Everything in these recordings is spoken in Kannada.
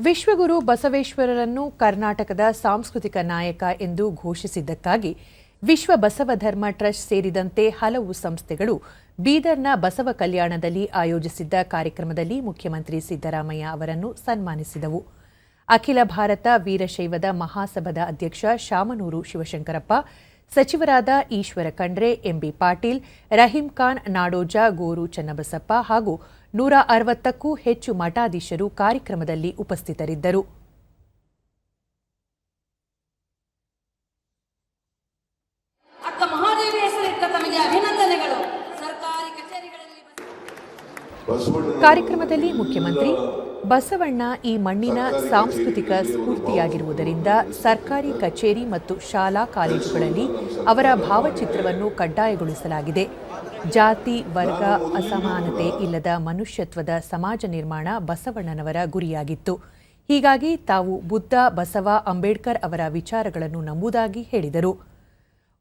ವಿಶ್ವಗುರು ಬಸವೇಶ್ವರರನ್ನು ಕರ್ನಾಟಕದ ಸಾಂಸ್ಕೃತಿಕ ನಾಯಕ ಎಂದು ಘೋಷಿಸಿದ್ದಕ್ಕಾಗಿ ವಿಶ್ವ ಬಸವ ಧರ್ಮ ಟ್ರಸ್ಟ್ ಸೇರಿದಂತೆ ಹಲವು ಸಂಸ್ಥೆಗಳು ಬೀದರ್ನ ಬಸವ ಕಲ್ಯಾಣದಲ್ಲಿ ಆಯೋಜಿಸಿದ್ದ ಕಾರ್ಯಕ್ರಮದಲ್ಲಿ ಮುಖ್ಯಮಂತ್ರಿ ಸಿದ್ದರಾಮಯ್ಯ ಅವರನ್ನು ಸನ್ಮಾನಿಸಿದವು. ಅಖಿಲ ಭಾರತ ವೀರಶೈವದ ಮಹಾಸಭದ ಅಧ್ಯಕ್ಷ ಶಾಮನೂರು ಶಿವಶಂಕರಪ್ಪ ಸಚಿವರಾದ ಈಶ್ವರ ಖಂಡ್ರೆ ಎಂಬಿ ಪಾಟೀಲ್ ರಹೀಂ ಖಾನ್ ನಾಡೋಜ ಗೋರು ಚನ್ನಬಸಪ್ಪ ಹಾಗೂ ನೂರ ಅರವತ್ತಕ್ಕೂ ಹೆಚ್ಚು ಮಠಾಧೀಶರು ಕಾರ್ಯಕ್ರಮದಲ್ಲಿ ಉಪಸ್ಥಿತರಿದ್ದರು. ಅಕ್ಕ ಮಹಾದೇವಿ ಹೆಸರಿಟ್ಟ ಅಭಿನಂದನೆಗಳು. ಸರ್ಕಾರಿ ಕಚೇರಿಗಳಲ್ಲಿ ಬಸ್- ಕಾರ್ಯಕ್ರಮದಲ್ಲಿ ಮುಖ್ಯಮಂತ್ರಿ ಬಸವಣ್ಣ ಈ ಮಣ್ಣಿನ ಸಾಂಸ್ಕೃತಿಕ ಸ್ಫೂರ್ತಿಯಾಗಿರುವುದರಿಂದ ಸರ್ಕಾರಿ ಕಚೇರಿ ಮತ್ತು ಶಾಲಾ ಕಾಲೇಜುಗಳಲ್ಲಿ ಅವರ ಭಾವಚಿತ್ರವನ್ನು ಕಡ್ಡಾಯಗೊಳಿಸಲಾಗಿದೆ. ಜಾತಿ, ವರ್ಗ, ಅಸಮಾನತೆ ಇಲ್ಲದ ಮನುಷ್ಯತ್ವದ ಸಮಾಜ ನಿರ್ಮಾಣ ಬಸವಣ್ಣನವರ ಗುರಿಯಾಗಿತ್ತು. ಹೀಗಾಗಿ ತಾವು ಬುದ್ಧ, ಬಸವ, ಅಂಬೇಡ್ಕರ್ ಅವರ ವಿಚಾರಗಳನ್ನು ನಂಬುದಾಗಿ ಹೇಳಿದರು.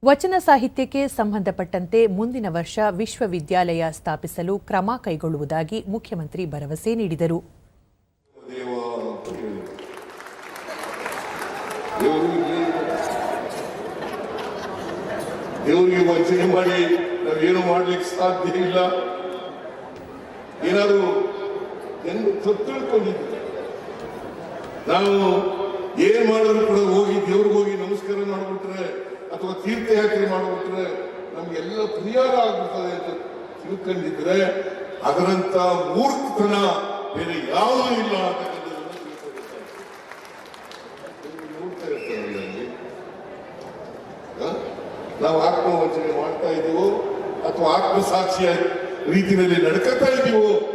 ವಚನ ಸಾಹಿತ್ಯಕ್ಕೆ ಸಂಬಂಧಪಟ್ಟಂತೆ ಮುಂದಿನ ವರ್ಷ ವಿಶ್ವವಿದ್ಯಾಲಯ ಸ್ಥಾಪಿಸಲು ಕ್ರಮ ಕೈಗೊಳ್ಳುವುದಾಗಿ ಮುಖ್ಯಮಂತ್ರಿ ಭರವಸೆ ನೀಡಿದರು. ಅಂತ ದೇವರಿಗೆ ವಂಚನೆ ಮಾಡಿ ನಾವೇನು ಮಾಡ್ಲಿಕ್ಕೆ ಸಾಧ್ಯ ಇಲ್ಲ. ಏನಾದರೂ ಎಂದು ತಿಳ್ಕೊಂಡಿದ್ದೆ ನಾವು ಏನ್ ಮಾಡಿದ್ರು ಕೂಡ ಹೋಗಿ ದೇವ್ರಿಗೆ ಹೋಗಿ ನಮಸ್ಕಾರ ಮಾಡಿಬಿಟ್ರೆ ಅಥವಾ ತೀರ್ಥಯಾತ್ರೆ ಮಾಡಿಬಿಟ್ರೆ ನಮ್ಗೆಲ್ಲ ಪರಿಹಾರ ಆಗ್ಬಿಡ್ತದೆ ಅಂತ ತಿಳ್ಕೊಂಡಿದ್ರೆ ಅದರಂತ ಮೂರ್ಖತನ ಬೇರೆ ಯಾವುದೂ ಇಲ್ಲ ಅಂತಕ್ಕಂಥದ್ದನ್ನ ನಾವು ಆತ್ಮವಂಚನೆ ಮಾಡ್ತಾ ಇದೀವೋ? ಅಥವಾ ಆತ್ಮಸಾಕ್ಷಿಯ ರೀತಿಯಲ್ಲಿ ನಡ್ಕೋತಾ ಇದೀವೋ?